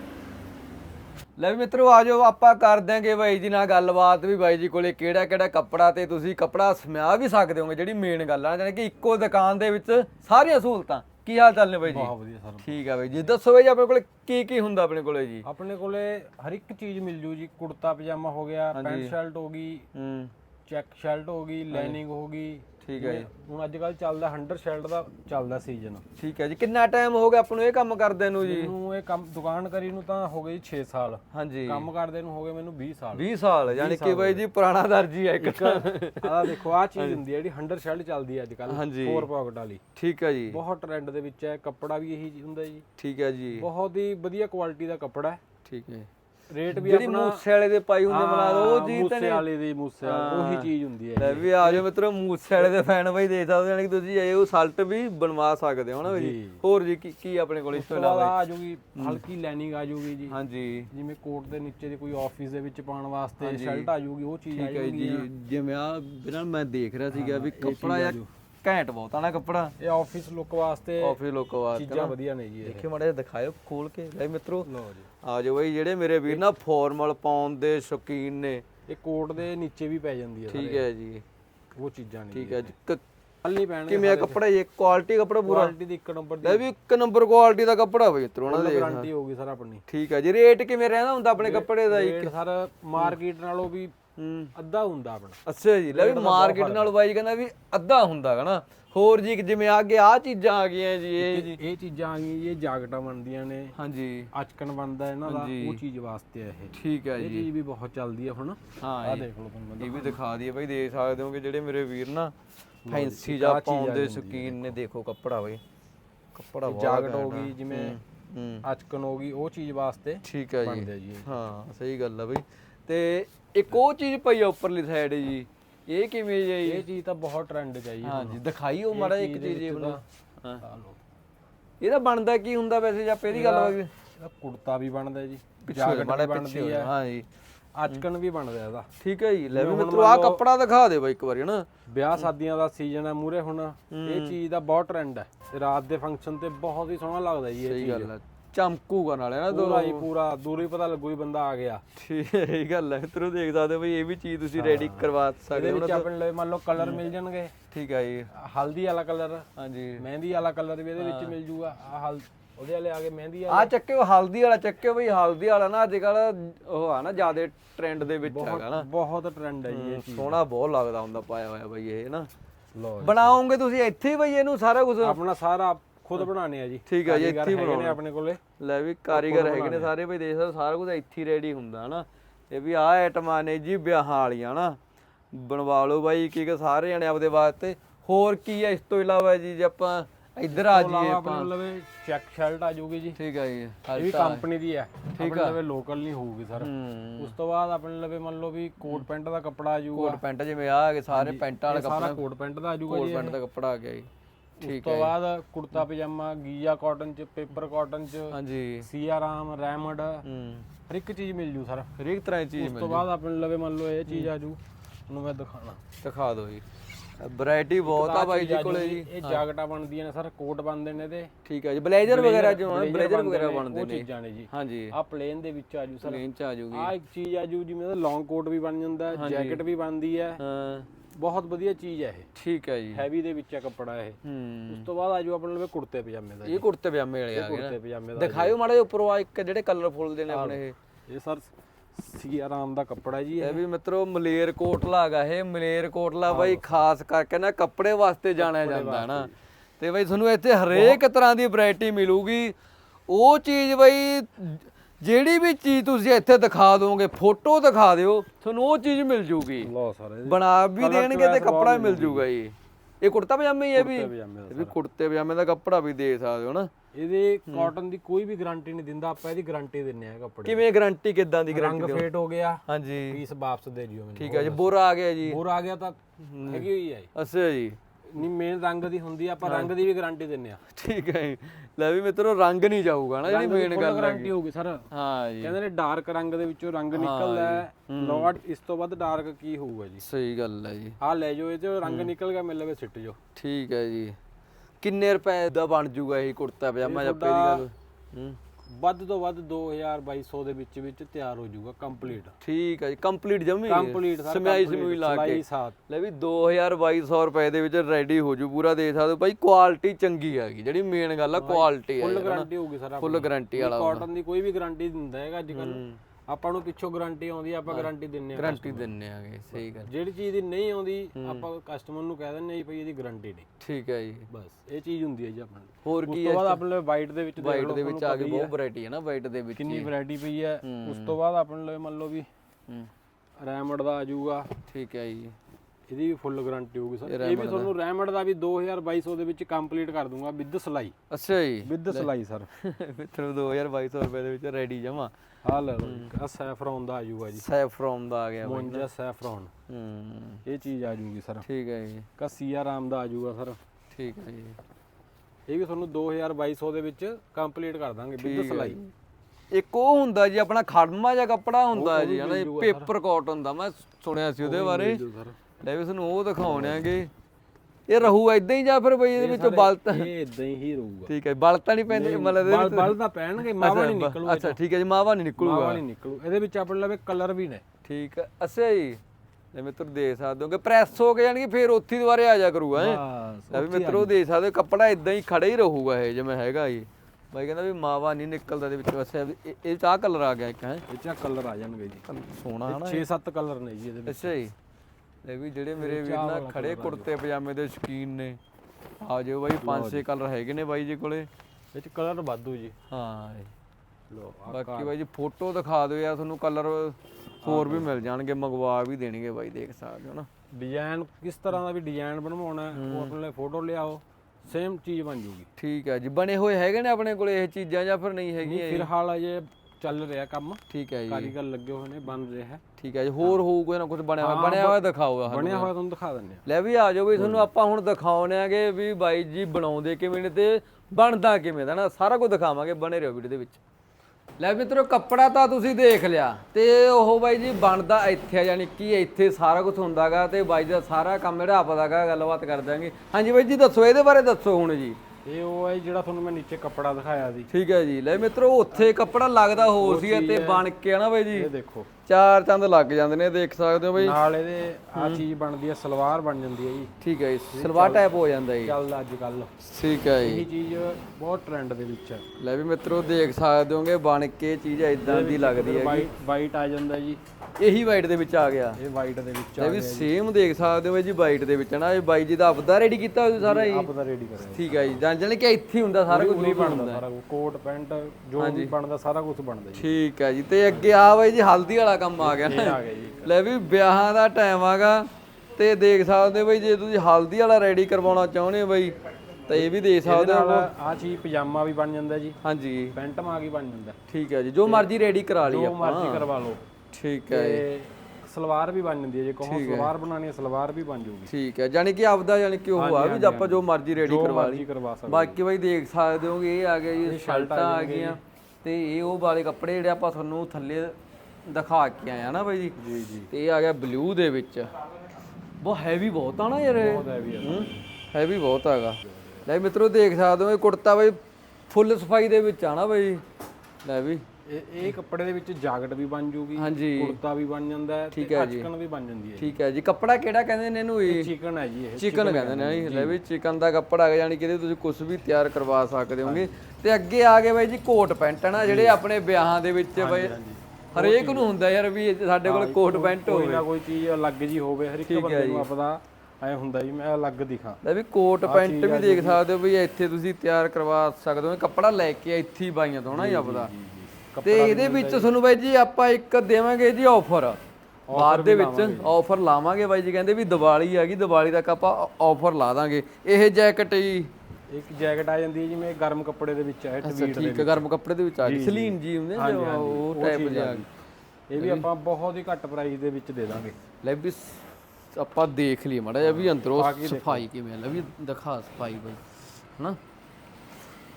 ਲੈ ਵੀ ਮਿੱਤਰੋ, ਆ ਜਾਓ। ਆਪਾਂ ਕਰ ਦਿਆਂਗੇ ਬਾਈ ਜੀ ਨਾਲ ਗੱਲਬਾਤ ਵੀ। ਬਾਈ ਜੀ ਕੋਲੇ ਕਿਹੜਾ ਕਿਹੜਾ ਕੱਪੜਾ ਤੇ ਤੁਸੀਂ ਕੱਪੜਾ ਸਮਿਆ ਵੀ ਸਕਦੇ ਹੋਗੇ, ਜਿਹੜੀ ਮੇਨ ਗੱਲ ਆ। ਜਾਣੀ ਕਿ ਇੱਕੋ ਦੁਕਾਨ ਦੇ ਵਿੱਚ ਸਾਰੀਆਂ ਸਹੂਲਤਾਂ। ਕੀ ਹਾਲ ਚਾਲ ਨੇ ਬਾਈ ਜੀ? ਬਹੁਤ ਵਧੀਆ ਸਰ ਠੀਕ ਆ ਬਾਈ ਜੀ। ਦੱਸੋ ਬਾਈ ਜੀ ਆਪਣੇ ਕੋਲੇ ਕੀ ਕੀ ਹੁੰਦਾ ਆਪਣੇ ਕੋਲੇ ਜੀ? ਆਪਣੇ ਕੋਲੇ ਹਰ ਇੱਕ ਚੀਜ਼ ਮਿਲ ਜੂ ਜੀ। ਕੁੜਤਾ ਪਜਾਮਾ ਹੋ ਗਿਆ ਪੈਂਟ ਸ਼ਰਟ ਹੋ ਗਈ ਹੂੰ। ਚੈੱਕ ਸ਼ਰਟ ਹੋ ਗਈ ਲਾਈਨਿੰਗ ਹੋ ਗਈ ਠੀਕ ਹੈ ਜੀ। ਹੁਣ ਅੱਜ ਕੱਲ ਚੱਲਦਾ 100 ਸ਼ਰਟ ਦਾ ਚੱਲਦਾ ਸੀਜ਼ਨ ਠੀਕ ਹੈ ਜੀ। ਕਿੰਨਾ ਟਾਈਮ ਹੋ ਗਿਆ ਆਪਾਂ ਨੂੰ ਇਹ ਕੰਮ ਕਰਦੇ ਨੂੰ ਜੀ? ਮੈਨੂੰ ਇਹ ਕੰਮ ਦੁਕਾਨ ਕਰੀ ਨੂੰ ਤਾਂ ਹੋ ਗਏ ਜੀ 6 ਸਾਲ। ਹਾਂਜੀ। ਕੰਮ ਕਰਦੇ ਨੂੰ ਹੋ ਗਏ ਮੈਨੂੰ 20 ਸਾਲ। 20 ਸਾਲ ਯਾਨੀ ਕਿ ਬਾਈ ਜੀ ਪੁਰਾਣਾ ਦਰਜੀ ਹੈ ਇੱਕ ਆਹ ਦੇਖੋ ਆਹ ਚੀਜ਼ ਹੁੰਦੀ ਹੈ ਜਿਹੜੀ 100 ਸ਼ਰਟ ਚੱਲਦੀ ਹੈ ਅੱਜ ਕੱਲ ਹਾਂਜੀ। 4 ਪਾਕਟ ਵਾਲੀ। ਠੀਕ ਹੈ ਜੀ। ਬਹੁਤ ਟ੍ਰੈਂਡ ਦੇ ਵਿੱਚ ਹੈ ਕੱਪੜਾ ਵੀ ਇਹੀ ਹੁੰਦਾ ਜੀ। ਠੀਕ ਹੈ ਜੀ। ਬਹੁਤ ਹੀ ਵਧੀਆ ਕੁਆਲਿਟੀ ਦਾ ਕੱਪੜਾ ਹੈ। ਠੀਕ ਹੈ। ਰੇਟ ਵੀ ਜਿਹੜੀ ਆਪਣਾ ਮੂਸੇ ਵਾਲੇ ਦੇ ਪਾਈ ਹੁੰਦੇ ਮਨਾ ਲਓ ਉਹ ਤਾਂ ਮੂਸੇ ਵਾਲੇ ਦੀ ਮੂਸੇ ਉਹੀ ਚੀਜ਼ ਹੁੰਦੀ ਹੈ ਲੈ ਵੀ ਆ ਜਾਓ ਮਿੱਤਰੋ ਮੂਸੇ ਵਾਲੇ ਦੇ ਫੈਨ ਬਾਈ ਦੇਖ ਸਕਦੇ ਯਾਨੀ ਕਿ ਤੁਸੀਂ ਇਹ ਉਹ ਸਲਟ ਵੀ ਬਣਵਾ ਸਕਦੇ ਹੋ ਨਾ ਜੀ। ਜੀ। ਹੋਰ ਜੀ ਕੀ ਕੀ ਆਪਣੇ ਕੋਲ ਇਸ ਤੋਂ ਇਲਾਵਾ ਆ ਜਾਊਗੀ ਹਲਕੀ ਲਾਈਨਿੰਗ ਆ ਜਾਊਗੀ ਜੀ। ਹਾਂਜੀ। ਜਿਵੇਂ ਕੋਟ ਦੇ ਨੀਚੇ ਦੇ ਕੋਈ ਆਫਿਸ ਦੇ ਵਿੱਚ ਪਾਉਣ ਵਾਸਤੇ ਸ਼ਰਟ ਆ ਜਾਊਗੀ ਉਹ ਚੀਜ਼ ਆ ਠੀਕ ਹੈ ਜਾਊਗੀ ਜੀ। ਜਿਵੇਂ ਆ ਬਿਨਾਂ ਮੈਂ ਦੇਖ ਰਿਹਾ ਸੀਗਾ ਵੀ ਕੱਪੜਾ ਯਾਰ ਘੈਂਟ ਬਹੁਤ ਆ ਨਾ ਕੱਪੜਾ। ਇਹ ਆਫਿਸ ਲੁੱਕ ਵਾਸਤੇ ਆਫਿਸ ਲੋਕ ਵਾਸਤੇ ਚੀਜ਼ਾਂ ਵਧੀਆ ਨੇ ਜੀ ਇਹ। ਦੇਖਿਓ ਮਾੜਾ ਜਿਹਾ ਦਿਖਾਇਓ ਖੋਲ ਕੇ। ਲੈ ਮਿੱਤਰੋ ਲਓ ਜੀ। ਆ ਜਾਓ ਬਾਈ ਜਿਹੜੇ ਮੇਰੇ ਵੀਰ ਨਾ ਫਾਰਮਲ ਪਾਉਣ ਦੇ ਸ਼ੌਕੀਨ ਨੇ। ਇਹ ਕੋਟ ਦੇ ਨੀਚੇ ਵੀ ਪੈ ਜਾਂਦੀ ਹੈ ਠੀਕ ਹੈ ਜੀ। ਉਹ ਚੀਜ਼ਾਂ ਨੇ ਠੀਕ ਹੈ ਜੀ। ਕ- ਹਲ ਨਹੀਂ ਪੈਣਗੇ ਕਿਵੇਂ ਆ ਕੱਪੜਾ ਇਹ ਕੁਆਲਿਟੀ ਕੱਪੜਾ ਪੂਰਾ? ਕੁਆਲਿਟੀ ਦੀ ਇੱਕ ਨੰਬਰ ਦੀ। ਲੈ ਵੀ ਇੱਕ ਨੰਬਰ ਕੁਆਲਿਟੀ ਦਾ ਕੱਪੜਾ ਬਈ ਮਿੱਤਰੋ ਨਾ ਦੇਖ ਗਾਰੰਟੀ ਹੋਊਗੀ ਸਰ ਆਪਣੀ। ਠੀਕ ਹੈ ਜੀ। ਰੇਟ ਕਿਵੇਂ ਰਹਿੰਦਾ ਹੁੰਦਾ ਆਪਣੇ ਕੱਪੜੇ ਦਾ ਜੀ? ਰੇਟ ਸਰ ਮਾਰਕੀਟ ਨਾਲੋਂ ਵੀ ਅੱਧਾ ਹੁੰਦਾ ਆਪਣਾ। ਅੱਛਾ ਜੀ ਲੈ ਵੀ ਮਾਰਕੀਟ ਨਾਲ ਬਾਈ ਕਹਿੰਦਾ ਵੀ ਅੱਧਾ ਹੁੰਦਾ ਹੈ ਨਾ। ਹੋਰ ਜੀ ਜਿਵੇਂ ਅੱਗੇ ਆ ਚੀਜ਼ਾਂ ਆ ਗਈਆਂ ਜੀ ਇਹ। ਜੀ ਇਹ ਚੀਜ਼ਾਂ ਆ ਗਈਆਂ ਇਹ ਜਾਕਟਾਂ ਬਣਦੀਆਂ ਨੇ। ਹਾਂਜੀ। ਅਚਕਨ ਬਣਦਾ ਇਹਨਾਂ ਦਾ ਉਹ ਚੀਜ਼ ਵਾਸਤੇ ਇਹ। ਠੀਕ ਹੈ ਇਹ ਜੀ। ਚੀਜ਼ ਵੀ ਬਹੁਤ ਚੱਲਦੀ ਹੈ ਹੁਣ। ਹਾਂ ਆ। ਦੇਖ ਲਓ ਤੁਹਾਨੂੰ ਇਹ ਵੀ ਦਿਖਾ। ਦਈਏ ਬਾਈ ਦੇਖ ਸਕਦੇ ਹੋ ਕਿ ਜਿਹੜੇ ਮੇਰੇ ਵੀਰ ਨਾ ਫੈਂਸੀ ਜਾਂ ਪਾਉਣ ਦੇ ਸ਼ੌਕੀਨ ਨੇ ਦੇਖੋ। ਕੱਪੜਾ ਬਾਈ। ਕੱਪੜਾ ਬਹੁਤ ਜਾਕਟ ਹੋ ਗਈ ਜਿਵੇਂ ਅਚਕਨ ਹੋ ਗਈ ਉਹ ਚੀਜ਼ ਵਾਸਤੇ ਠੀਕ ਹੈ ਜੀ। ਆ ਇਹ। ਹਾਂ ਸਹੀ ਗੱਲ ਆ ਬਈ। ਤੇ ਇੱਕ ਉਹ ਚੀਜ਼ ਪਈ ਆ ਉੱਪਰਲੀ ਸਾਈਡ ਜੀ। ਇਹ ਕਿਵੇਂ ਜੀ? ਇਹ ਚੀਜ਼ ਤਾਂ ਬਹੁਤ ਟ੍ਰੈਂਡ ਚ ਆਈ ਹਾਂ ਜੀ ਦਿਖਾਈ ਉਹ ਮਾੜਾ ਇੱਕ ਚੀਜ਼ ਇਹ ਬਣਾ ਹਾਂ। ਇਹਦਾ ਬਣਦਾ ਕੀ ਹੁੰਦਾ ਵੈਸੇ ਜਾਂ ਪਹਿਲੀ ਗੱਲ ਹੋਵੇ? ਇਹਦਾ ਕੁੜਤਾ ਵੀ ਬਣਦਾ ਜੀ ਪਿੱਛੇ ਮਾੜਾ ਵੀ ਪਿੱਛੇ ਹੋ ਹੈ ਹਾਂ ਜੀ। ਅਚਕਨ ਵੀ ਬਣਦਾ ਇਹਦਾ। ਠੀਕ ਹੈ ਜੀ ਲੈ ਵੀ ਮਿੱਤਰੋ ਆ ਕੱਪੜਾ ਦਿਖਾ ਦੇ ਬਾਈ ਇੱਕ ਵਾਰੀ ਹਨਾ? ਵਿਆਹ ਸ਼ਾਦੀਆਂ ਦਾ ਸੀਜ਼ਨ ਹੈ ਮੂਰੇ ਹੁਣ ਇਹ ਚੀਜ਼ ਦਾ ਬਹੁਤ ਟ੍ਰੈਂਡ ਹੈ ਰਾਤ ਦੇ ਫੰਕਸ਼ਨ ਤੇ ਬਹੁਤ ਹੀ ਸੋਹਣਾ ਲੱਗਦਾ ਜੀ ਇਹ ਸਹੀ ਗੱਲ ਆ। ਚਮਕੂਗਾ ਨਾਲੇ ਨਾ ਪੂਰਾ ਹੀ ਪੂਰਾ ਦੂਰ ਪਤਾ ਲੱਗੂ ਹੀ ਬੰਦਾ ਆ ਗਿਆ। ਠੀਕ ਹੈ ਇਹ ਗੱਲ ਹੈ ਮਿੱਤਰੋ ਦੇਖ ਸਕਦੇ ਹੋ ਇਹ ਵੀ ਚੀਜ਼ ਤੁਸੀਂ ਰੈਡੀ ਕਰਵਾ ਸਕਦੇ ਇਹਦੇ ਹੋ ਵਿੱਚ ਆਪਣੇ ਲਈ ਮੰਨ ਲਓ ਕਲਰ ਮਿਲ ਜਾਣਗੇ। ਠੀਕ ਹੈ ਜੀ। ਹਲਦੀ ਵਾਲਾ ਕਲਰ ਹਾਂਜੀ। ਮਹਿੰਦੀ ਵਾਲਾ ਕਲਰ ਵੀ ਇਹਦੇ ਵਿੱਚ ਮਿਲ ਜੂਗਾ। ਆ ਹਲ ਉਹਦੇ ਵਾਲੇ ਆ ਗਏ ਮਹਿੰਦੀ ਆ ਚੱਕਿਓ ਹਲਦੀ ਵਾਲਾ ਚੱਕਿਓ ਬਈ ਹਲਦੀ ਵਾਲਾ ਨਾ ਅੱਜ ਕੱਲ ਉਹ ਆ ਨਾ ਜਿਆਦੇ ਟ੍ਰੈਂਡ ਦੇ ਵਿੱਚ ਹੈਗਾ ਨਾ। ਬਹੁਤ ਟ੍ਰੈਂਡ ਹੈ ਜੀ ਇਹ ਚੀਜ਼। ਸੋਹਣਾ ਬਹੁਤ ਲੱਗਦਾ ਹੁੰਦਾ ਪਾਇਆ ਹੋਇਆ ਬਈ ਇਹ ਨਾ। ਬਣਾਓਗੇ ਤੁਸੀਂ ਇੱਥੇ ਹੀ ਬਈ ਇਹਨੂੰ ਸਾਰਾ ਕੁਝ ਆਪਣਾ ਸਾਰਾ ਖੁਦ ਬਣਾਣੇ ਆ ਜੀ। ਠੀਕ ਹੈ ਜੀ, ਇੱਥੇ ਹੀ ਬਣਾਉਣਾ। ਆਪਣੇ ਕੋਲੇ। ਲੈ ਵੀ ਕਾਰੀਗਰ ਹੈਗੇ ਨੇ ਸਾਰੇ ਬਈ ਦੇਖ ਸਕਦੇ ਹੋ, ਸਾਰਾ ਕੁਝ ਇੱਥੇ ਰੈਡੀ ਹੁੰਦਾ ਹਨਾ। ਇਹ ਵੀ ਆ ਆਈਟਮਾਂ ਨੇ ਜੀ ਵਿਆਹਾਂ ਵਾਲੀਆਂ ਨਾ ਬਣਵਾ ਲਓ ਬਾਈ ਕੀ ਕਿ ਸਾਰੇ ਜਣੇ ਆਪਦੇ ਵਾਸਤੇ। ਹੋਰ ਕੀ ਹੈ ਇਸ ਤੋਂ ਇਲਾਵਾ ਜੀ ਜੇ ਆਪਾਂ ਇੱਧਰ ਆ ਜਾਈਏ ਆਪਾਂ। ਲਵੇ ਚੈੱਕ ਸ਼ਰਟ ਆ ਜਾਊਗੀ ਜੀ। ਠੀਕ ਹੈ ਜੀ ਇਹ ਵੀ ਕੰਪਨੀ ਦੀ ਹੈ ਆਪਣੇ ਲਵੇ ਲੋਕਲ ਨਹੀਂ ਹੋਊਗੀ ਸਰ ਹੂੰ। ਉਸ ਤੋਂ ਬਾਅਦ ਆਪਣੇ ਲਵੇ ਮੰਨ ਲਓ ਵੀ ਕੋਟ ਪੈਂਟ ਦਾ ਕੱਪੜਾ ਆ ਜਾਊਗਾ ਕੋਟ ਪੈਂਟ ਜਿਵੇਂ ਆ ਗਏ ਸਾਰੇ ਪੈਂਟਾਂ ਵਾਲਾ ਇਹ ਸਾਰਾ ਕੋਟ ਪੈਂਟ ਦਾ ਆ ਕੋਟ ਜੀ ਪੈਂਟ ਦਾ ਕੱਪੜਾ ਆ ਗਿਆ ਜੀ। ਉਸ ਤੋਂ ਬਾਅਦ ਕੁੜਤਾ ਪਜਾਮਾ ਗੀਜਾ ਕਾਟਨ ਚ ਪੇਪਰ ਕਾਟਨ ਚ ਹਾਂਜੀ। ਸੀਆ ਰਾਮ ਰੈਮਡ ਹਰ ਇੱਕ ਚੀਜ਼ ਮਿਲ ਜੂ ਸਰ। ਹਰੇਕ ਤਰ੍ਹਾਂ ਦੀ ਚੀਜ਼ ਉਸ ਤੋਂ ਬਾਅਦ ਆਪਣੇ ਲਵੇ ਮੰਨ ਲਓ ਇਹ ਚੀਜ਼ ਆ ਜੂ ਤੁਹਾਨੂੰ ਮੈਂ ਦਿਖਾਣਾ ਦਿਖਾ ਦਿਓ ਜੀ। ਵੈਰਾਈਟੀ ਬਹੁਤ ਆ ਬਾਈ ਜੀ ਕੋਲੇ ਜੀ ਇਹ ਜਾਕਟਾਂ ਬਣਦੀਆਂ ਨੇ ਸਰ ਕੋਟ ਬਣਦੇ ਨੇ ਇਹਦੇ। ਠੀਕ ਹੈ ਜੀ ਬਲੇਜ਼ਰ ਵਗੈਰਾ ਜੋ blazer ਬਲੇਜ਼ਰ ਬਣਦੇ ਵਗੈਰਾ ਨੇ, ਬਣਦੇ ਉਹ ਨੇ। ਚੀਜ਼ਾਂ ਨੇ ਜੀ। ਹਾਂਜੀ। ਆ ਪਲੇਨ ਦੇ ਵਿੱਚ ਆਜੂ ਸਰ। ਪਲੇਨ ਚ ਆ ਜਾਊਗੀ ਆ ਇੱਕ ਚੀਜ਼ ਆਜੂ ਜਿਵੇਂ ਉਹਦਾ ਲੌਂਗ ਕੋਟ ਵੀ ਬਣ ਜਾਂਦਾ ਜੈਕਟ ਵੀ ਬਣਦੀ ਹੈ। ਹਾਂ। ਬਹੁਤ ਵਧੀਆ ਚੀਜ਼ ਹੈ ਇਹ। ਠੀਕ ਹੈ ਜੀ। ਹੈਵੀ ਦੇ ਵਿੱਚ ਹੈ ਕੱਪੜਾ ਇਹ। ਹੂੰ। ਉਸ ਤੋਂ ਬਾਅਦ ਆਜੂ ਆਪਣੇ ਲਵੇ ਕੁੜਤੇ ਪਜਾਮੇ ਦਾ ਇਹ ਕੁੜਤੇ ਪਜਾਮੇ ਵਾਲੇ ਆ ਗਏ ਕੁੜਤੇ ਪਜਾਮੇ ਦਾ ਦਿਖਾਇਓ ਮਾੜਾ ਜਿਹਾ ਉੱਪਰੋਂ ਆ ਇੱਕ ਜਿਹੜੇ ਕਲਰਫੁਲ ਦੇ ਨੇ ਆਪਣੇ ਇਹ। ਇਹ ਸਰ ਸੀ ਆਰਾਮ ਦਾ ਕੱਪੜਾ ਜੀ ਇਹ ਵੀ ਮਿੱਤਰੋ ਮਲੇਰ ਕੋਟਲਾ ਹੈਗਾ ਇਹ। ਮਲੇਰ ਕੋਟਲਾ ਬਾਈ ਖਾਸ ਕਰਕੇ ਨਾ ਕੱਪੜੇ ਵਾਸਤੇ ਜਾਣਿਆ ਜਾਂਦਾ ਨਾ। ਤੇ ਬਾਈ ਤੁਹਾਨੂੰ ਇੱਥੇ ਹਰੇਕ ਤਰ੍ਹਾਂ ਦੀ ਵੈਰਾਈਟੀ ਮਿਲੂਗੀ। ਉਹ ਚੀਜ਼ ਬਾਈ ਜਿਹੜੀ ਵੀ ਚੀਜ਼ ਤੁਸੀਂ ਇੱਥੇ ਦਿਖਾ ਦੋਗੇ ਫੋਟੋ ਦਿਖਾ ਦਿਓ ਤੁਹਾਨੂੰ ਉਹ ਚੀਜ਼ ਮਿਲ ਜੂਗੀ। ਸਰ ਬਣਾ ਵੀ ਦੇਣਗੇ ਤੇ ਕੱਪੜਾ ਵੀ ਮਿਲ ਜੂਗਾ ਜੀ। ਇਹ ਕੁੜਤਾ ਪਜਾਮੇ ਹੀ ਹੈ ਵੀ। ਵੀ ਕੁੜਤੇ ਪਜਾਮੇ ਦਾ ਕੱਪੜਾ ਵੀ ਦੇ ਸਕਦੇ ਹੋ ਨਾ। ਇਹਦੇ ਕਾਟਨ ਦੀ ਕੋਈ ਵੀ ਗਾਰੰਟੀ ਨਹੀਂ ਦਿੰਦਾ ਆਪਾਂ ਇਹਦੀ ਗਾਰੰਟੀ ਦਿੰਨੇ ਆ ਕੱਪੜੇ ਕਿਵੇਂ ਗਾਰੰਟੀ ਕਿੱਦਾਂ ਦੀ ਰੰਗ ਗਾਰੰਟੀ ਫੇਟ ਹੋ ਗਿਆ ਹਾਂਜੀ। ਪੀਸ ਵਾਪਸ ਦੇ ਜਿਓ ਮੈਨੂੰ ਠੀਕ ਹੈ ਜੀ ਬੋਰਾ ਆ ਗਿਆ ਜੀ। ਹੋਰ ਆ ਗਿਆ ਤਾਂ ਹੈਗੀ ਹੋਈ ਹੈ ਅੱਛਾ ਜੀ। ਨਹੀਂ ਮੇਨ ਰੰਗ ਦੀ ਹੁੰਦੀ ਆ ਆਪਾਂ ਰੰਗ ਦੀ ਵੀ ਗਾਰੰਟੀ ਦਿੰਨੇ ਆ ਠੀਕ ਹੈ ਜੀ। ਲੈ ਵੀ ਮਿੱਤਰੋ ਰੰਗ ਨਹੀਂ ਜਾਊਗਾ ਨਾ ਜਿਹੜੀ ਮੇਨ ਗੱਲ ਹੈ ਗਾਰੰਟੀ ਹੋਊਗੀ ਸਰ। ਹਾਂ ਜੀ। ਕਹਿੰਦੇ ਨੇ ਡਾਰਕ ਰੰਗ ਦੇ ਵਿੱਚੋਂ ਰੰਗ ਨਿਕਲਦਾ ਹੈ। ਲੋਟ ਇਸ ਤੋਂ ਵੱਧ ਡਾਰਕ ਕੀ ਹੋਊਗਾ ਜੀ? ਸਹੀ ਗੱਲ ਹੈ ਜੀ। ਆਹ ਲੈ ਜਾਓ ਇਹ ਚੋਂ ਰੰਗ ਨਿਕਲ ਗਿਆ ਮੇਰੇ ਲਵੇ ਸਿੱਟ ਜਾਓ। ਠੀਕ ਹੈ ਜੀ। ਕਿੰਨੇ ਰੁਪਏ ਦਾ ਬਣ ਜੂਗਾ ਇਹ ਕੁੜਤਾ ਪਜਾਮਾ ਜੱਪੇ ਦੀ ਗੱਲ? ਹੂੰ। ਵੱਧ ਤੋਂ ਵੱਧ 2200 ਦੇ ਵਿੱਚ ਵਿੱਚ ਤਿਆਰ ਹੋ ਜਾਊਗਾ ਕੰਪਲੀਟ ਠੀਕ ਹੈ ਜੀ ਕੰਪਲੀਟ ਜਮੀ ਕੰਪਲੀਟ ਸਰ ਸਮਿਆਈ ਸਮੂਈ ਲਾ ਕੇ। ਲੈ ਵੀ 2200 ਰੁਪਏ ਦੇ ਵਿੱਚ ਰੈਡੀ ਹੋ ਜੂ ਪੂਰਾ ਦੇ ਸਕਦੇ ਭਾਈ ਕੁਆਲਿਟੀ ਚੰਗੀ ਹੈਗੀ ਜਿਹੜੀ ਮੇਨ ਗੱਲ ਆ ਕੁਆਲਿਟੀ ਫੁੱਲ ਹੈ ਗਾਰੰਟੀ ਹੋਊਗੀ ਸਰ ਫੁੱਲ ਗਾਰੰਟੀ ਵਾਲਾ ਕਾਟਨ ਦੀ ਕੋਈ ਵੀ ਗਾਰੰਟੀ ਦਿੰਦਾ ਹੈਗਾ ਅੱਜ ਕੱਲ ਆਪਾਂ ਨੂੰ ਪਿੱਛੋਂ ਗਾਰੰਟੀ ਆਉਂਦੀ ਆ ਆਪਾਂ ਗਾਰੰਟੀ ਦਿੰਨੇ ਆ ਗਾਰੰਟੀ ਦਿੰਨੇ ਆਗੇ ਸਹੀ ਗੱਲ। ਜਿਹੜੀ ਚੀਜ਼ ਦੀ ਨਹੀਂ ਆਉਂਦੀ ਆਪਾਂ ਕਸਟਮਰ ਨੂੰ ਕਹਿ ਦਿੰਨੇ ਆ ਭਈ ਇਹਦੀ ਗਾਰੰਟੀ ਨਹੀਂ। ਠੀਕ ਹੈ ਜੀ। ਬਸ ਇਹ ਚੀਜ਼ ਹੁੰਦੀ ਹੈ ਜੀ ਆਪਣੇ। ਹੋਰ ਉਸ ਕੀ ਤੋਂ ਬਾਅਦ ਆਪਣੇ ਲਈ ਵਾਈਟ ਦੇ ਵਿੱਚ ਦੇਖ ਵਾਈਟ ਦੇ ਵਿੱਚ ਆ ਗਈ ਬਹੁਤ ਵੈਰਾਈਟੀ ਹੈ ਨਾ ਵਾਈਟ ਦੇ ਵਿੱਚ ਕਿੰਨੀ ਵੈਰਾਈਟੀ ਪਈ ਹੈ ਉਸ ਤੋਂ ਬਾਅਦ ਆਪਣੇ ਲਈ ਮੰਨ ਲਓ ਵੀ ਹੂੰ। ਰੈਮਡ ਦਾ ਆ ਜਾਊਗਾ। ਠੀਕ ਹੈ ਜੀ। ਇਹਦੀ ਵੀ ਫੁੱਲ ਗਾਰੰਟੀ ਹੋਊਗੀ ਸਰ। ਇਹ ਵੀ ਤੁਹਾਨੂੰ ਰੈਮਡ ਦਾ ਵੀ 2200 ਦੇ ਵਿੱਚ ਕੰਪਲੀਟ ਕਰ ਦੂੰਗਾ ਵਿਦ ਸਲਾਈ। ਅੱਛਾ ਜੀ। ਵਿਦ ਸਲਾਈ ਸਰ। *laughs* ਮਿੱਤਰ 2200 ਰੁਪਏ ਦੇ ਵਿੱਚ ਰੈਡੀ ਜਮਾ। ਆਹ ਲੈ ਲਓ ਆ ਸੈਫਰੋਨ ਦਾ ਆ ਜਾਊਗਾ ਜੀ। ਸੈਫਰੋਨ ਦਾ ਆ ਗਿਆ ਮੋਂਜਾ ਸੈਫਰੋਨ ਹੂੰ। ਇਹ ਚੀਜ਼ ਆ ਜਾਊਗੀ ਸਰ। ਠੀਕ ਹੈ ਜੀ। ਕਾ ਸੀਆ ਰਾਮ ਦਾ ਆ ਜਾਊਗਾ ਸਰ। ਠੀਕ ਹੈ ਜੀ। ਇਹ ਵੀ ਤੁਹਾਨੂੰ 2200 ਦੇ ਵਿੱਚ ਕੰਪਲੀਟ ਕਰ ਦਾਂਗੇ ਵਿਦ ਸਲਾਈ। ਇੱਕ ਉਹ ਹੁੰਦਾ ਜੀ ਆਪਣਾ ਖੜਮਾ ਜਿਹਾ ਕੱਪੜਾ ਹੁੰਦਾ ਜੀ ਹਨਾ ਪੇਪਰ ਕਾਟਨ ਦਾ। ਮੈਂ ਸੁਣਿਆ ਸੀ ਉਹਦੇ ਬਾਰੇ। ਸਰ। ਲੈ ਵੀ ਤੁਹਾਨੂੰ ਉਹ ਦਿਖਾਉਣਾਗੇ ਇਹ ਰਹੂ ਇਦਾਂ ਹੀ ਜਾਂ ਫਿਰ ਬਈ ਇਹਦੇ ਵਿੱਚ ਬਲਤ? ਇਹ ਇਦਾਂ ਹੀ ਰਹੂਗਾ। ਠੀਕ ਹੈ ਬਲਤਾਂ ਨਹੀਂ ਪੈਂਦੇ ਮਤਲਬ ਇਹਦੇ ਬਲ ਬਲ ਤਾਂ ਪੈਣਗੇ ਮਾਵਾ ਨਹੀਂ ਨਿਕਲੂਗਾ ਅੱਛਾ ਠੀਕ ਹੈ ਜੀ ਮਾਵਾ ਨਹੀਂ ਨਿਕਲੂਗਾ। ਮਾਵਾ ਨਹੀਂ ਨਿਕਲੂ। ਇਹਦੇ ਵਿੱਚ ਆਪਣੇ ਲਵੇ ਕਲਰ ਵੀ ਨੇ। ਠੀਕ ਹੈ ਅੱਛਾ ਜੀ। ਲੈ ਮਿੱਤਰ ਦੇਖ ਸਕਦੇ ਹੋ ਕਿ ਪ੍ਰੈਸ ਹੋ ਕੇ ਜਾਣਗੇ ਫਿਰ ਉੱਥੇ ਹੀ ਦੁਬਾਰੇ ਆ ਜਾ ਕਰੂਗਾ ਹੈਂ। ਲੈ ਵੀ ਮਿੱਤਰੋ ਦੇਖ ਸਕਦੇ ਹੋ ਕੱਪੜਾ ਇਦਾਂ ਹੀ ਖੜਾ ਹੀ ਰਹੂਗਾ ਇਹ ਜਿਵੇਂ ਹੈਗਾ ਜੀ। ਬਾਈ ਕਹਿੰਦਾ ਵੀ ਮਾਵਾ ਨਹੀਂ ਨਿਕਲਦਾ ਇਹਦੇ ਵਿੱਚ ਵਸਿਆ ਇਹ ਇਹ ਚਾਹ ਕਲਰ ਆ ਗਿਆ ਇੱਕ ਹੈ? ਇਹ ਚ ਕਲਰ ਆ ਜਾਣਗੇ ਜੀ। ਸੋਹਣਾ ਹਨਾ 6-7 ਕਲਰ ਨੇ ਜੀ ਇਹਦੇ ਵਿੱਚ। ਅੱਛਾ ਜੀ। ਲੈ ਵੀ ਜਿਹੜੇ ਮੇਰੇ ਵੀਰ ਨਾ ਖੜੇ ਕੁੜਤੇ ਪਜਾਮੇ ਦੇ ਸ਼ੌਕੀਨ ਨੇ। ਆ ਜਾਓ ਬਾਈ ਪੰਜ ਛੇ ਕਲਰ ਹੈਗੇ ਨੇ ਬਾਈ ਜੀ ਕੋਲੇ। ਇਹ ਚ ਕਲਰ ਵਾਧੂ ਜੀ। ਹਾਂ। ਲੋ ਬਾਕੀ ਬਾਈ ਜੀ ਫੋਟੋ ਦਿਖਾ ਦਿਓ ਯਾਰ ਤੁਹਾਨੂੰ ਕਲਰ ਹੋਰ ਵੀ ਮਿਲ ਜਾਣਗੇ ਮੰਗਵਾ ਵੀ ਦੇਣਗੇ ਬਾਈ ਦੇਖ ਸਕਦੇ ਹੋ ਨਾ। ਡਿਜ਼ਾਈਨ ਕਿਸ ਤਰ੍ਹਾਂ ਦਾ ਵੀ ਡਿਜ਼ਾਈਨ ਬਣਵਾਉਣਾ ਉਹ ਆਪਣੇ ਲਈ ਫੋਟੋ ਲਿਆਓ ਸੇਮ ਚੀਜ਼ ਬਣ ਜੂਗੀ। ਠੀਕ ਹੈ ਜੀ ਬਣੇ ਹੋਏ ਹੈਗੇ ਨੇ ਆਪਣੇ ਕੋਲੇ ਇਹ ਚੀਜ਼ਾਂ ਜਾਂ ਫਿਰ ਨਹੀਂ ਹੈਗੀਆਂ ਫਿਲਹਾਲ ਅਜੇ ਚੱਲ ਰਿਹਾ ਕੰਮ। ਠੀਕ ਹੈ ਜੀ। ਕਾਰੀਗਰ ਲੱਗੇ ਹੋਏ ਨੇ ਬਣ ਰਿਹਾ ਹੈ। ਠੀਕ ਹੈ ਜੀ ਹੋਰ ਹੋਊ ਕੋਈ ਨਾ ਕੁਝ ਬਣਿਆ ਹੋਇਆ। ਬਣਿਆ ਹੋਇਆ ਦਿਖਾਓ ਬਣਿਆ ਹੋਇਆ ਤੁਹਾਨੂੰ ਦਿਖਾ ਦਿੰਨੇ ਆ ਲੈ ਵੀ ਆ ਜਾਓ ਵੀ ਤੁਹਾਨੂੰ ਆਪਾਂ ਹੁਣ ਦਿਖਾਉਣੇ ਆਗੇ ਵੀ ਬਾਈ ਜੀ ਬਣਾਉਂਦੇ ਕਿਵੇਂ ਨੇ ਤੇ ਬਣਦਾ ਕਿਵੇਂ ਦਾ ਨਾ। ਸਾਰਾ ਕੁਝ ਦਿਖਾਵਾਂਗੇ ਬਣੇ ਰਹੋ ਵੀਡੀਓ ਦੇ ਵਿੱਚ। ਲੈ ਮਿੱਤਰੋ ਕੱਪੜਾ ਤਾਂ ਤੁਸੀਂ ਦੇਖ ਲਿਆ। ਤੇ ਉਹ ਬਾਈ ਜੀ ਬਣਦਾ ਇੱਥੇ ਯਾਨੀ ਕਿ ਇੱਥੇ ਸਾਰਾ ਕੁਝ ਹੁੰਦਾਗਾ ਤੇ ਬਾਈ ਦਾ ਸਾਰਾ ਕੰਮ ਜਿਹੜਾ ਆਪਦਾਗਾ ਗੱਲਬਾਤ ਕਰ ਦਾਂਗੇ ਹਾਂਜੀ ਬਾਈ ਜੀ ਦੱਸੋ ਇਹਦੇ ਬਾਰੇ ਦੱਸੋ ਹੁਣ ਜੀ। ਇਹ ਉਹ ਹੈ ਜਿਹੜਾ ਤੁਹਾਨੂੰ ਮੈਂ ਨੀਚੇ ਕੱਪੜਾ ਦਿਖਾਇਆ ਸੀ ਠੀਕ ਹੈ ਜੀ। ਲੈ ਮਿੱਤਰੋ ਉੱਥੇ ਕੱਪੜਾ ਲੱਗਦਾ ਹੋਰ ਸੀ ਤੇ ਬਣ ਕੇ ਨਾ ਬਾਈ ਜੀ। ਇਹ ਦੇਖੋ। ਚਾਰ ਚੰਦ ਲੱਗ ਜਾਂਦੇ ਨੇ ਦੇਖ ਸਕਦੇ ਹੋ ਬਾਈ। ਨਾਲ ਇਹਦੇ ਆ ਚੀਜ਼ ਬਣਦੀ ਹੈ ਸਲਵਾਰ ਬਣ ਜਾਂਦੀ ਹੈ ਜੀ। ਠੀਕ ਹੈ ਜੀ ਸਲਵਾਰ ਟਾਈਪ ਹੋ ਜਾਂਦਾ ਜੀ। ਚੱਲਦਾ ਅੱਜ ਕੱਲ। ਠੀਕ ਹੈ ਜੀ। ਇਹ ਚੀਜ਼ ਬਹੁਤ ਟ੍ਰੈਂਡ ਦੇ ਵਿੱਚ ਹੈ। ਲੈ ਵੀ ਮਿੱਤਰੋ ਦੇਖ ਸਕਦੇ ਹੋਗੇ ਬਣ ਕੇ ਚੀਜ਼ ਇਦਾਂ ਦੀ ਲੱਗਦੀ ਹੈ ਵਾਈਟ ਵਾਈਟ ਆ ਜਾਂਦਾ ਜੀ। ਇਹੀ ਵਾਈਟ ਦੇ ਵਿੱਚ ਆ ਗਿਆ। ਇਹ ਵਾਈਟ ਦੇ ਵਿੱਚ ਆ ਵੀ ਸੇਮ ਦੇਖ ਸਕਦੇ ਹੋ ਜੀ ਵਾਈਟ ਦੇ ਵਿੱਚ ਨਾ। ਇਹ ਬਾਈ ਜੀ ਦਾ ਆਪਦਾ ਰੈਡੀ ਕੀਤਾ ਹੋਇਆ ਸਾਰਾ ਜੀ ਆਪ ਦਾ ਰੈਡੀ ਕਰਿਆ ਠੀਕ ਹੈ ਜੀ। ਜਾਣ ਜਾਣ ਕਿ ਇੱਥੇ ਹੁੰਦਾ ਸਾਰਾ ਕੁਝ ਪੂਰੀ ਬਣਦਾ ਸਾਰਾ ਕੁਝ। ਕੋਟ ਪੈਂਟ ਜੋ ਵੀ ਬਣਦਾ ਸਾਰਾ ਕੁਝ ਬਣਦਾ ਜੀ। ਠੀਕ ਹੈ ਜੀ। ਤੇ ਅੱਗੇ ਆ ਬਾਈ ਜੀ ਹਲਦੀ ਵਾਲਾ ਕੰਮ ਆ ਗਿਆ। ਇਹ ਨਾ ਆ ਗਿਆ ਜੀ। ਲੈ ਵੀ ਵਿਆਹਾਂ ਦਾ ਟਾਈਮ ਆਗਾ ਤੇ ਦੇਖ ਸਕਦੇ ਹੋ ਬਾਈ ਜੇ ਤੁਸੀਂ ਹਲਦੀ ਵਾਲਾ ਰੈਡੀ ਕਰਵਾਉਣਾ ਚਾਹੁੰਦੇ ਹੋ ਬਾਈ ਤਾਂ ਇਹ ਵੀ ਦੇਖ ਸਕਦੇ ਹੋ। ਆ ਚੀਜ਼ ਪਜਾਮਾ ਵੀ ਬਣ ਜਾਂਦਾ ਜੀ। ਹਾਂਜੀ। ਪੈਂਟ ਮਾ ਵੀ ਬਣ ਜਾਂਦਾ। ਠੀਕ ਹੈ ਜੀ। ਜੋ ਮਰਜ਼ੀ ਰੈਡੀ ਕਰਾ ਲਈ ਜੋ ਮਰਜ਼ੀ ਕਰਵਾ ਲਓ। ਠੀਕ ਹੈ ਤੇ ਸਲਵਾਰ ਵੀ ਬਣ ਜਾਂਦੀ ਹੈ ਜੇ ਕਹੋ ਸਲਵਾਰ ਬਣਾਣੀ ਹੈ ਸਲਵਾਰ ਵੀ ਬਣ ਜੂਗੀ। ਠੀਕ ਹੈ ਯਾਨੀ ਕਿ ਆਪਦਾ ਯਾਨੀ ਕਿ ਉਹ ਆ ਵੀ ਆਪਾਂ ਜੋ ਮਰਜ਼ੀ ਰੈਡੀ ਕਰਵਾ ਲਈ। ਬਾਕੀ ਬਾਈ ਦੇਖ ਸਕਦੇ ਹੋਗੇ ਇਹ ਆ ਗਿਆ ਜੀ ਸ਼ਰਟਾਂ ਆ ਗਈਆਂ ਤੇ ਇਹ ਉਹ ਵਾਲੇ ਕੱਪੜੇ ਜਿਹੜੇ ਆਪਾਂ ਤੁਹਾਨੂੰ ਥੱਲੇ ਦਿਖਾ ਕੇ ਆਏ ਆ ਨਾ ਬਾਈ ਜੀ। ਜੀ ਜੀ। ਤੇ ਇਹ ਆ ਗਿਆ ਬਲੂ ਦੇ ਵਿੱਚ। ਬਹੁਤ ਹੈਵੀ ਬਹੁਤ ਆ ਨਾ ਯਾਰ ਇਹ। ਬਹੁਤ ਹੈਵੀ ਆ ਹੈਵੀ ਬਹੁਤ ਹੈਗਾ। ਲੈ ਮਿੱਤਰੋ ਦੇਖ ਸਕਦੇ ਹੋ ਇਹ ਕੁੜਤਾ ਬਈ ਫੁੱਲ ਸਫ਼ਾਈ ਦੇ ਵਿੱਚ ਆ ਨਾ ਬਈ। ਲੈ ਵੀ। ਇਹ ਇਹ ਕੱਪੜੇ ਦੇ ਵਿੱਚ ਜਾਕਟ ਵੀ ਬਣ ਜੂਗੀ ਹਾਂਜੀ। ਕੁੜਤਾ ਵੀ ਬਣ ਜਾਂਦਾ ਹੈ ਤੇ ਅਚਕਨ ਵੀ ਬਣ ਜਾਂਦੀ ਹੈ ਠੀਕ ਹੈ ਜੀ। ਕੱਪੜਾ ਕਿਹੜਾ ਕਹਿੰਦੇ ਨੇ ਇਹਨੂੰ ਇਹ? ਚਿਕਨ ਹੈ ਜੀ ਇਹ ਚਿਕਨ ਕਹਿੰਦੇ ਨੇ ਜੀ ਲੈ ਵੀ ਚਿਕਨ ਦਾ ਕੱਪੜਾ ਹੈਗਾ ਯਾਨੀ ਕਿ ਇਹਦੇ ਤੁਸੀਂ ਕੁਝ ਵੀ ਤਿਆਰ ਕਰਵਾ ਸਕਦੇ ਹੋਗੇ। ਤੇ ਅੱਗੇ ਆ ਗਏ ਬਾਈ ਜੀ ਕੋਟ ਪੈਂਟ ਨਾ ਜਿਹੜੇ ਆਪਣੇ ਵਿਆਹਾਂ ਦੇ ਵਿੱਚ ਬਾਈ ਹਰੇਕ ਨੂੰ ਹੁੰਦਾ ਯਾਰ ਵੀ ਇਹ ਸਾਡੇ ਕੋਲ ਕੋਟ ਪੈਂਟ ਕੋਈ ਹੋਵੇ। ਨਾ ਕੋਈ ਚੀਜ਼ ਅਲੱਗ ਜੀ ਹੋਵੇ ਹਰ ਇੱਕ ਬੰਦੇ ਨੂੰ ਆਪਦਾ ਐ ਹੁੰਦਾ ਜੀ ਮੈਂ ਅਲੱਗ ਦਿਖਾਂ। ਲੈ ਵੀ ਕੋਟ ਪੈਂਟ ਵੀ ਦੇਖ ਸਕਦੇ ਹੋ ਵੀ ਇੱਥੇ ਤੁਸੀਂ ਤਿਆਰ ਕਰਵਾ ਸਕਦੇ ਹੋ ਕੱਪੜਾ ਲੈ ਕੇ ਇੱਥੇ ਹੀ ਬਾਈਆਂ ਤੋਂ ਨਾ ਜੀ ਆਪਦਾ। ਤੇ ਇਹਦੇ ਵਿੱਚ ਤੁਹਾਨੂੰ ਬਾਈ ਜੀ ਆਪਾਂ ਇੱਕ ਦੇਵਾਂਗੇ ਜੀ ਆਫਰ ਬਾਅਦ ਦੇ ਵਿੱਚ ਆਫਰ ਲਾਵਾਂਗੇ ਬਾਈ ਜੀ ਕਹਿੰਦੇ ਵੀ ਦੀਵਾਲੀ ਆ ਗਈ ਦੀਵਾਲੀ ਤੱਕ ਆਪਾਂ ਆਫਰ ਲਾ ਦਾਂਗੇ। ਇਹ ਜੈਕਟ ਜੀ? ਇੱਕ ਜੈਕਟ ਆ ਜਾਂਦੀ ਹੈ ਜਿਵੇਂ ਗਰਮ ਕੱਪੜੇ ਦੇ ਵਿੱਚ ਹੈ ਅੱਛਾ ਠੀਕ ਹੈ ਗਰਮ ਕੱਪੜੇ ਦੇ ਵਿੱਚ ਆ ਗਈ। ਸਲੀਨ ਜੀ ਹੁੰਦੇ ਜੋ ਉਹ ਟਾਈਪ ਦੇ ਆ ਗਏ ਇਹ ਵੀ ਆਪਾਂ ਬਹੁਤ ਹੀ ਘੱਟ ਪ੍ਰਾਈਸ ਦੇ ਵਿੱਚ ਦੇ ਦਾਂਗੇ। ਲੈ ਵੀ ਆਪਾਂ ਦੇਖ ਲਈ ਮੜਾ ਜਿਹਾ ਵੀ ਅੰਦਰੋਂ ਸਫ਼ਾਈ ਕਿਵੇਂ ਲੈ ਵੀ ਦਿਖਾ ਸਫ਼ਾਈ ਬਈ ਹਨਾ?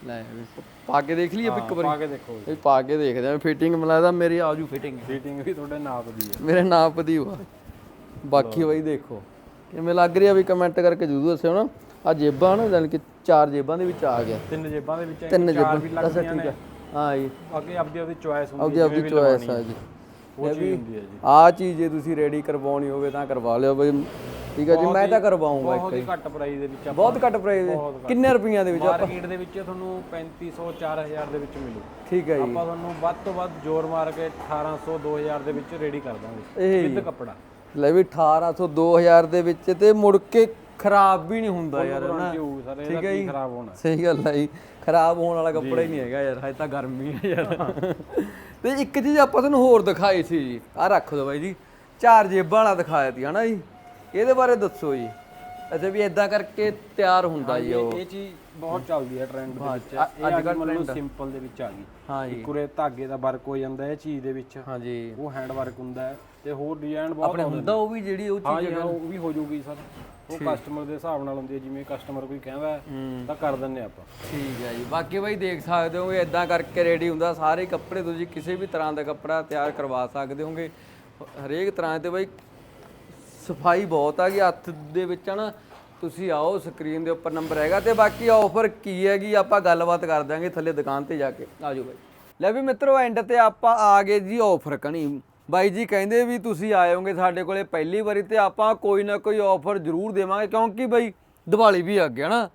ਲੈ ਵੀ ਪ- ਕੇ ਦੇਖ ਲਈਏ ਇੱਕ ਵਾਰੀ। ਪਾ ਕੇ ਦੇਖੋ ਇਹ ਪਾ ਕੇ ਦੇਖਦੇ ਆ ਫਿਟਿੰਗ ਮਿਲਾਦਾ ਮੇਰੀ ਆਜੂ ਫਿਟਿੰਗ ਫਿਟਿੰਗ ਵੀ ਤੁਹਾਡੇ ਨਾਪ ਦੀ ਹੈ। ਮੇਰੇ ਨਾਪ ਦੀ ਵਾ। ਬਾਕੀ ਬਈ ਦੇਖੋ ਕਿਵੇਂ ਲੱਗ ਰਿਹਾ ਵੀ ਕਮੈਂਟ ਕਰਕੇ ਜ਼ਰੂਰ ਦੱਸਿਓ ਨਾ। ਆ ਜੇਬਾਂ ਨਾ ਜਾਨ ਕਿ ਚਾਰ ਜੇਬਾਂ ਦੇ ਵਿੱਚ ਆ ਗਿਆ। ਤਿੰਨ ਜੇਬਾਂ ਦੇ ਵਿੱਚ ਤਿੰਨ ਜੇਬਾਂ। ਵੀ ਲੱਗਦੀਆਂ ਠੀਕ ਨੇ। ਹੈ ਹਾਂ ਜੀ। ਅੱਗੇ ਆਪਦੀ ਆਪਦੀ ਚੁਆਇਸ ਹੁੰਦੀ ਹੈ ਆਪਦੀ ਚੋਇਸ ਆ ਜੀ। ਉਹ ਚੀਜ਼ ਹੁੰਦੀ ਹੈ ਜੀ। ਆ ਚੀਜ਼ ਜੇ ਤੁਸੀਂ ਰੈਡੀ ਕਰਵਾਉਣੀ ਹੋਵੇ ਤਾਂ ਕਰਵਾ ਲਿਓ ਬਈ। ਠੀਕ ਹੈ ਜੀ ਮੈਂ ਤਾਂ ਕਰਵਾਉਂਗਾ ਬਹੁਤ ਹੀ ਘੱਟ ਪ੍ਰਾਈਸ ਦੇ ਵਿੱਚ ਆਪਾਂ ਬਹੁਤ ਘੱਟ। ਪ੍ਰਾਈਸ ਕਿੰਨੇ ਰੁਪਈਆਂ ਦੇ ਵਿੱਚ ਮਾਰਕੀਟ ਦੇ ਵਿੱਚ ਤੁਹਾਨੂੰ 3500 4000 ਦੇ ਵਿੱਚ ਮਿਲੂ। ਠੀਕ ਹੈ ਜੀ। ਆਪਾਂ ਤੁਹਾਨੂੰ ਵੱਧ ਤੋਂ ਵੱਧ ਜ਼ੋਰ ਮਾਰ ਕੇ 1800 2000 ਦੇ ਵਿੱਚ ਰੈਡੀ ਕਰ ਦਾਂਗੇ। ਇਹ ਵਿਦ ਕੱਪੜਾ। ਲੈ ਵੀ 1800 2000 ਦੇ ਵਿੱਚ ਤੇ ਮੁੜ ਕੇ ਖਰਾਬ ਵੀ ਨਹੀਂ ਹੁੰਦਾ ਯਾਰ ਨਾ ਜੀ ਹੋਊ ਸਰ ਇਹਦਾ ਕੀ ਖਰਾਬ ਹੋਣਾ? ਸਹੀ ਗੱਲ ਹੈ ਜੀ। ਖਰਾਬ ਹੋਣ ਵਾਲਾ ਕੱਪੜਾ ਹੀ ਨਹੀਂ ਹੈਗਾ ਯਾਰ ਹਜੇ ਤਾਂ ਗਰਮੀ ਹੈ ਯਾਰ। ਤੇ ਇੱਕ ਚੀਜ਼ ਆਪਾਂ ਤੁਹਾਨੂੰ ਹੋਰ ਦਿਖਾਈ ਸੀ ਜੀ। ਆ ਰੱਖ ਦਿਓ ਬਾਈ ਜੀ। ਚਾਰ ਜੇਬਾਂ ਵਾਲਾ ਦਿਖਾਇਆ ਤੀ ਹਨਾ ਜੀ? ਇਹਦੇ ਬਾਰੇ ਦੱਸੋ ਜੀ। ਅੱਛਾ ਵੀ ਇਦਾਂ ਕਰਕੇ ਤਿਆਰ ਹੁੰਦਾ ਜੀ ਉਹ। ਇਹ ਚੀਜ਼ ਬਹੁਤ ਚੱਲਦੀ ਹੈ ਟ੍ਰੈਂਡ ਦੇ ਵਿੱਚ। ਅੱਜ ਕੱਲ੍ਹ ਮਤਲਬ ਸਿੰਪਲ ਦੇ ਵਿੱਚ ਆ ਗਈ। ਹਾਂ ਜੀ। ਕੁਰੇ ਧਾਗੇ ਦਾ ਵਰਕ ਹੋ ਜਾਂਦਾ ਹੈ ਚੀਜ਼ ਦੇ ਵਿੱਚ। ਹਾਂਜੀ। ਉਹ ਹੈਂਡ ਵਰਕ ਹੁੰਦਾ ਹੈ ਤੇ ਹੋਰ ਡਿਜ਼ਾਈਨ ਬਹੁਤ ਆਪਣੇ ਹੁੰਦਾ ਉਹ ਵੀ ਜਿਹੜੀ ਉਹ ਹਾਂ ਚੀਜ਼ ਜੀ ਹਾਂ, ਉਹ ਵੀ ਹੋ ਜਾਊਗੀ ਸਰ। ਉਹ ਕਸਟਮਰ ਦੇ ਹਿਸਾਬ ਨਾਲ ਹੁੰਦੀ ਹੈ ਜਿਵੇਂ ਕਸਟਮਰ ਕੋਈ ਕਹਿੰਦਾ ਹੈ, ਤਾਂ ਕਰ ਦਿੰਨੇ ਆਪਾਂ। ਠੀਕ ਹੈ ਜੀ। ਬਾਕੀ ਬਾਈ ਦੇਖ ਸਕਦੇ ਹੋਗੇ ਇਦਾਂ ਕਰਕੇ ਰੈਡੀ ਹੁੰਦਾ। ਸਾਰੇ ਕੱਪੜੇ ਤੁਸੀਂ ਕਿਸੇ ਵੀ ਤਰ੍ਹਾਂ ਦਾ ਕੱਪੜਾ ਤਿਆਰ ਕਰਵਾ ਸਕਦੇ ਹੋਗੇ। ਹਰੇਕ ਤਰ੍ਹਾਂ ਤੇ ਬਾਈ ਸਫ਼ਾਈ ਬਹੁਤ ਆ ਗਈ ਹੱਥ ਦੇ ਵਿੱਚ ਆ ਨਾ ਤੁਸੀਂ ਆਓ ਸਕਰੀਨ ਦੇ ਉੱਪਰ ਨੰਬਰ ਹੈਗਾ ਤੇ ਬਾਕੀ ਆਫਰ ਕੀ ਹੈਗੀ ਆਪਾਂ ਗੱਲਬਾਤ ਕਰ ਦਾਂਗੇ ਥੱਲੇ ਦੁਕਾਨ ਤੇ ਜਾ ਕੇ। ਆਜੋ ਬਾਈ। ਲੈ ਵੀ ਮਿੱਤਰੋ ਐਂਡ ਤੇ ਆਪਾਂ ਆ ਗਏ ਜੀ ਆਫਰ ਕਣੀ। ਬਾਈ ਜੀ ਕਹਿੰਦੇ ਵੀ ਤੁਸੀਂ ਆਏ ਹੋਗੇ ਸਾਡੇ ਕੋਲੇ ਪਹਿਲੀ ਵਾਰੀ ਤੇ ਆਪਾਂ ਕੋਈ ਨਾ ਕੋਈ ਆਫਰ ਜ਼ਰੂਰ ਦੇਵਾਂਗੇ ਕਿਉਂਕਿ ਬਾਈ ਦੀਵਾਲੀ ਵੀ ਆ ਗਿਆ ਨਾ।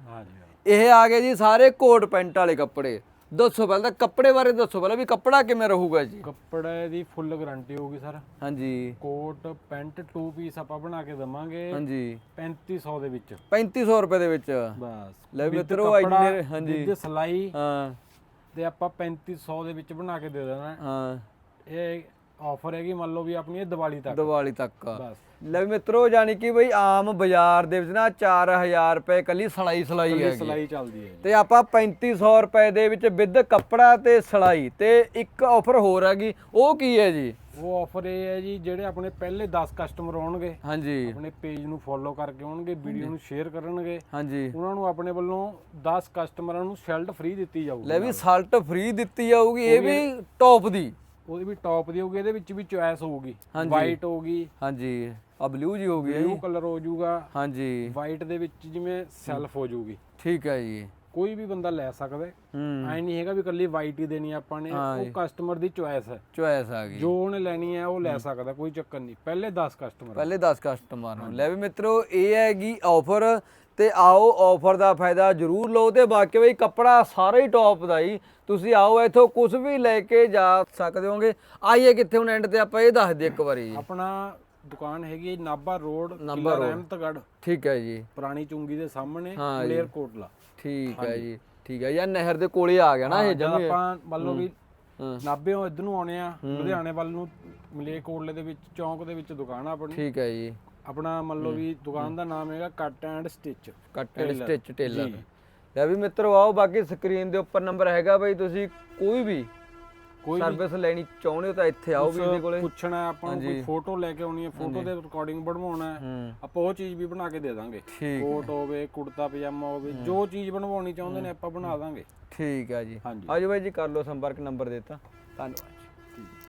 ਇਹ ਆ ਗਏ ਜੀ ਸਾਰੇ ਕੋਟ ਪੈਂਟ ਵਾਲੇ ਕੱਪੜੇ। ਦੱਸੋ ਪਹਿਲਾਂ ਤਾਂ ਕੱਪੜੇ ਬਾਰੇ ਦੱਸੋ ਪਹਿਲਾਂ ਵੀ ਕੱਪੜਾ ਕਿਵੇਂ ਰਹੂਗਾ ਜੀ? ਕੱਪੜੇ ਦੀ ਫੁੱਲ ਗਾਰੰਟੀ ਹੋਊਗੀ ਸਰ। ਹਾਂਜੀ। ਕੋਟ ਪੈਂਟ ਟੂ ਪੀਸ ਆਪਾਂ ਬਣਾ ਕੇ ਦਵਾਂਗੇ। ਹਾਂਜੀ। 3500 ਦੇ ਵਿੱਚ। 3500 ਰੁਪਏ ਦੇ ਵਿੱਚ? ਬਸ। ਲੈ ਮਿੱਤਰੋ ਇੰਨੇ ਹਾਂਜੀ। with ਸਲਾਈ ਹਾਂ। ਤੇ ਆਪਾਂ 3500 ਦੇ ਵਿੱਚ ਬਣਾ ਕੇ ਦੇ ਦੇਣਾ। ਹਾਂ। ਇਹ ਆਫਰ ਹੈਗੀ ਮੰਨ ਲਓ ਵੀ ਆਪਣੀ ਇਹ ਦੀਵਾਲੀ ਤੱਕ। ਦੀਵਾਲੀ ਤੱਕ। ਬਸ। ਲੈ ਵੀ ਮਿੱਤਰੋ ਜਾਨੀ ਕਿ ਬਈ ਆਮ ਬਾਜ਼ਾਰ ਦੇ ਵਿੱਚ ਨਾ 4000 ਰੁਪਏ ਕੱਲੀ ਸਲਾਈ ਸਲਾਈ ਹੈ ਸਲਾਈ ਚੱਲਦੀ ਹੈ ਤੇ ਆਪਾਂ 3500 ਰੁਪਏ ਦੇ ਵਿੱਚ ਵਿਦ ਕੱਪੜਾ ਤੇ ਸਲਾਈ ਤੇ ਇੱਕ ਆਫਰ ਹੋਰ ਹੈਗੀ। ਉਹ ਕੀ ਹੈ ਜੀ? ਉਹ ਆਫਰ ਇਹ ਹੈ ਜੀ ਜਿਹੜੇ ਆਪਣੇ ਪਹਿਲੇ 10 ਕਸਟਮਰ ਹੋਣਗੇ ਹਾਂਜੀ। ਆਪਣੇ ਪੇਜ ਨੂੰ ਫੋਲੋ ਕਰਕੇ ਆਉਣਗੇ ਵੀਡੀਓ ਨੂੰ ਸ਼ੇਅਰ ਕਰਨਗੇ ਹਾਂਜੀ। ਉਹਨਾਂ ਨੂੰ ਆਪਣੇ ਵੱਲੋਂ 10 ਕਸਟਮਰਾਂ ਨੂੰ ਸ਼ੈਲਟ ਫ੍ਰੀ ਦਿੱਤੀ ਜਾਊਗੀ ਲੈ ਵੀ ਸਾਲਟ ਫ੍ਰੀ ਦਿੱਤੀ ਜਾਊਗੀ ਇਹ ਵੀ ਟੌਪ ਦੀ। ਉਹਦੀ ਵੀ ਟੌਪ ਦੀ ਹੋਊਗੀ ਇਹਦੇ ਵਿੱਚ ਵੀ ਚੁਆਇਸ ਹੋਊਗੀ। ਵਾਈਟ ਹੋਊਗੀ। ਹਾਂਜੀ ਆ ਬਲੂ ਜੀ ਹੋ ਗਈ ਹੈ ਬਲੂ ਜੀ ਕਲਰ ਹੋ ਜਾਊਗਾ। ਹਾਂਜੀ। ਵਾਈਟ ਦੇ ਵਿੱਚ ਜਿਵੇਂ ਸੈਲਫ ਹੋ ਜਾਊਗੀ। ਠੀਕ ਹੈ ਜੀ। ਕੋਈ ਵੀ ਬੰਦਾ ਲੈ ਸਕਦਾ ਹੈ। ਹੂੰ। ਐ ਨਹੀਂ ਹੈਗਾ ਵੀ ਕੱਲੀ ਵਾਈਟ ਹੀ ਦੇਣੀ ਆ ਆਪਾਂ ਨੇ। ਉਹ ਕਸਟਮਰ ਦੀ ਚੁਆਇਸ ਹੈ। ਚੁਆਇਸ ਆ ਗਈ। ਜੋ ਉਹਨੇ ਲੈਣੀ ਹੈ ਉਹ ਲੈ ਸਕਦਾ ਕੋਈ ਚੱਕਰ ਨਹੀਂ। ਪਹਿਲੇ 10 ਕਸਟਮਰ ਪਹਿਲੇ 10 ਕਸਟਮਰ ਨੂੰ। ਲੈ ਵੀ ਮਿੱਤਰੋ ਇਹ ਹੈਗੀ ਆਫਰ ਤੇ ਆਓ ਆਫਰ ਦਾ ਫਾਇਦਾ ਜ਼ਰੂਰ ਲਓ ਤੇ ਬਾਕੀ ਬਈ ਕੱਪੜਾ ਸਾਰਾ ਹੀ ਟੌਪ ਦਾ ਹੀ ਤੁਸੀਂ ਆਓ ਇੱਥੋਂ ਕੁਝ ਵੀ ਲੈ ਕੇ ਜਾ ਸਕਦੇ ਹੋਗੇ। ਆਈਏ ਕਿੱਥੇ ਹੁਣ ਐਂਡ ਤੇ ਆਪਾਂ ਇਹ ਦੱਸ ਦੇ ਇੱਕ ਵਾਰੀ ਆਪਣਾ ਦੁਕਾਨ ਹੈਗੀ ਹੈ ਨਾਭਾ ਰੋਡ ਕਿਲਾ ਰਹਿਮਤਗੜ ਠੀਕ ਹੈ ਜੀ। ਪੁਰਾਣੀ ਚੁੰਗੀ ਦੇ ਸਾਹਮਣੇ ਹਾਂ। ਮਲੇਰ ਕੋਟਲਾ। ਠੀਕ ਹੈ ਜੀ ਠੀਕ ਹੈ ਯਾਰ ਨਹਿਰ ਦੇ ਕੋਲੇ ਆ ਗਿਆ ਨਾ ਇਹ ਜਦ ਆਪਾਂ ਮੰਨ ਲਓ ਵੀ ਹਾਂ। ਨਾਭਿਓਂ ਇੱਧਰ ਨੂੰ ਆਉਣੇ ਆ ਲੁਧਿਆਣੇ ਵੱਲ ਨੂੰ ਮਲੇਰ ਕੋਟਲੇ ਦੇ ਵਿੱਚ ਚੌਂਕ ਦੇ ਵਿੱਚ ਦੁਕਾਨ ਆ ਆਪਣੀ। ਠੀਕ ਹੈ ਜੀ। ਆਪਣਾ ਮੰਨ ਲਓ ਵੀ ਦੁਕਾਨ ਦਾ ਨਾਮ ਹੈਗਾ cut and stitch cut and stitch tailor ਲੈ ਵੀ ਮਿੱਤਰੋ ਆਓ ਬਾਕੀ ਸਕਰੀਨ ਦੇ ਉੱਪਰ ਨੰਬਰ ਹੈਗਾ ਬਈ ਤੁਸੀਂ ਕੋਈ ਵੀ ਕੋਈ ਸਰਵਿਸ ਲੈਣੀ ਚਾਹੁੰਦੇ ਹੋ ਤਾਂ ਇੱਥੇ ਆਓ ਵੀਰ ਦੇ ਕੋਲੇ। ਪੁੱਛਣਾ ਆਪਾਂ ਨੂੰ ਕੋਈ ਫੋਟੋ ਲੈ ਕੇ ਆਉਣੀ ਹੈ ਫੋਟੋ ਦੇ ਰਿਕਾਰਡਿੰਗ ਬਣਵਾਉਣਾ ਹੈ ਆਪਾਂ ਉਹ ਚੀਜ਼ ਵੀ ਬਣਾ ਕੇ ਦੇ ਦਾਂਗੇ। ਕੋਟ ਹੋਵੇ ਕੁੜਤਾ ਪਜਾਮਾ ਹੋਵੇ ਜੋ ਚੀਜ਼ ਬਣਵਾਉਣੀ ਚਾਹੁੰਦੇ ਨੇ ਆਪਾਂ ਬਣਾ ਦਾਂਗੇ। ਠੀਕ ਹੈ ਜੀ। ਆਜੋ ਬਾਈ ਜੀ ਕਰ ਲਓ ਸੰਪਰਕ ਨੰਬਰ ਦਿੱਤਾ। ਧੰਨਵਾਦ।